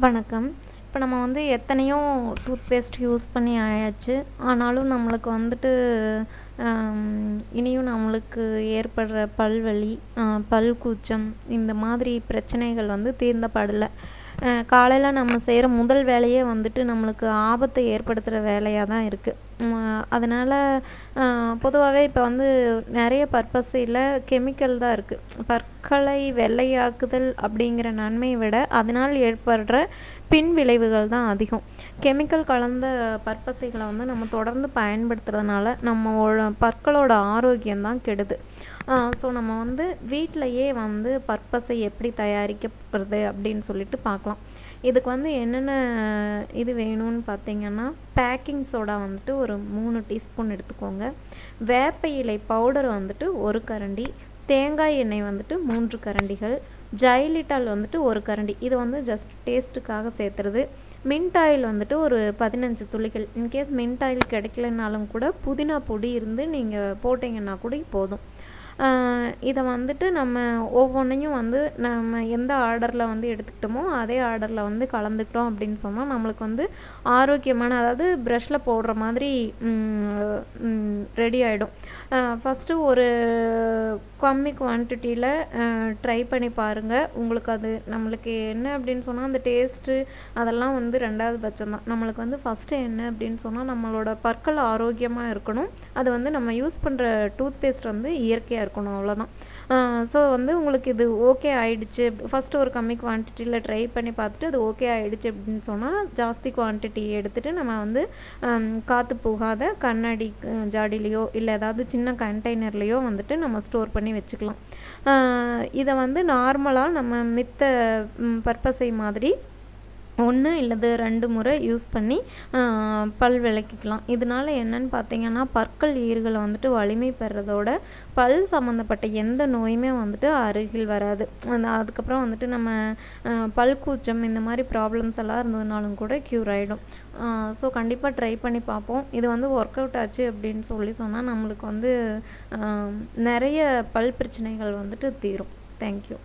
வணக்கம். இப்போ நம்ம வந்து எத்தனையோ டூத் பேஸ்ட் யூஸ் பண்ணி ஆயாச்சு. ஆனாலும் நம்மளுக்கு வந்துட்டு இனியும் நம்மளுக்கு ஏற்படுற பல்வலி பல் கூச்சம் இந்த மாதிரி பிரச்சனைகள் வந்து தீர்ந்தப்படலை காலையில் நம்ம செய்கிற முதல் வேலையே வந்துட்டு நம்மளுக்கு ஆபத்தை ஏற்படுத்துகிற வேலையாக தான் இருக்குது அதனால் பொதுவாகவே இப்போ வந்து நிறைய பர்பஸில் கெமிக்கல் தான் இருக்குது பற்களை வெள்ளையாக்குதல் அப்படிங்கிற நன்மையை விட அதனால் ஏற்படுற பின் விளைவுகள் தான் அதிகம். கெமிக்கல் கலந்த பற்பசைகளை வந்து நம்ம தொடர்ந்து பயன்படுத்துறதுனால நம்ம பற்களோட ஆரோக்கியம் தான் கெடுது. ஸோ நம்ம வந்து வீட்டிலையே வந்து பற்பசை எப்படி தயாரிக்கப்படுது அப்படின்னு சொல்லிட்டு பார்க்கலாம். இதுக்கு வந்து என்னென்ன இது வேணும்னு பார்த்தீங்கன்னா பேக்கிங் சோடா வந்துட்டு ஒரு மூணு டீஸ்பூன் எடுத்துக்கோங்க. வேப்ப இலை பவுடர் வந்துட்டு ஒரு கரண்டி தேங்காய் எண்ணெய் வந்துட்டு மூன்று கரண்டிகள் ஜைலிட்டால் வந்துட்டு ஒரு கரண்டி. இது வந்து ஜஸ்ட் டேஸ்ட்டுக்காக சேர்த்துறது. மின்ட் ஆயில் வந்துட்டு ஒரு பதினஞ்சு துளிகள். இன்கேஸ் மின்ட் ஆயில் கிடைக்கலனாலும் கூட புதினா பொடி இருந்து நீங்கள் போட்டிங்கன்னா கூட போதும். இதை வந்துட்டு நம்ம ஒவ்வொன்றையும் வந்து நம்ம எந்த ஆர்டரில் வந்து எடுத்துக்கிட்டோமோ அதே ஆர்டரில் வந்து கலந்துக்கிட்டோம் அப்படின்னு சொன்னால் நம்மளுக்கு வந்து ஆரோக்கியமான அதாவது ப்ரஷ்ஷில் போடுற மாதிரி ரெடி ஆகிடும் ஃபஸ்ட்டு ஒரு கம்மி குவான்டிட்டியில் ட்ரை பண்ணி பாருங்கள் உங்களுக்கு அது நம்மளுக்கு என்ன அப்படின்னு சொன்னால் அந்த டேஸ்ட்டு அதெல்லாம் வந்து ரெண்டாவது பட்சம் தான் நம்மளுக்கு வந்து ஃபஸ்ட்டு என்ன அப்படின்னு சொன்னால் நம்மளோட பற்கள் ஆரோக்கியமாக இருக்கணும். அது வந்து நம்ம யூஸ் பண்ணுற டூத் பேஸ்ட் வந்து இயற்கையாக இருக்கணும் அவ்வளோதான் ஸோ வந்து உங்களுக்கு இது ஓகே ஆயிடுச்சு. ஃபஸ்ட்டு ஒரு கம்மி குவான்டிட்டியில் ட்ரை பண்ணி பார்த்துட்டு அது ஓகே ஆயிடுச்சு அப்படின்னு சொன்னால் ஜாஸ்தி குவான்டிட்டி எடுத்துகிட்டு நம்ம வந்து காற்று போகாத கண்ணாடி ஜாடிலேயோ இல்லை ஏதாவது சின்ன கண்டெய்னர்லேயோ வந்துட்டு நம்ம ஸ்டோர் பண்ணி வச்சுக்கலாம். இதை வந்து நார்மலாக நம்ம மித்த பர்பஸை மாதிரி ஒன்று இல்லது ரெண்டு முறை யூஸ் பண்ணி பல் விளக்கிக்கலாம். இதனால என்னன்னு பார்த்தீங்கன்னா பற்கள் ஈறுகளை வந்துட்டு வலிமை பெறதோட பல் சம்மந்தப்பட்ட எந்த நோயுமே வந்துட்டு அருகில் வராது. அந்த அதுக்கப்புறம் வந்துட்டு நம்ம பல் கூச்சம் இந்த மாதிரி ப்ராப்ளம்ஸ் எல்லாம் இருந்ததுனாலும் கூட க்யூர் ஆகிடும் ஸோ கண்டிப்பாக ட்ரை பண்ணி பார்ப்போம். இது வந்து ஒர்க் அவுட் ஆச்சு அப்படின்னு சொல்லி சொன்னால் நம்மளுக்கு வந்து நிறைய பல் பிரச்சனைகள் வந்துட்டு தீரும். தேங்க்யூ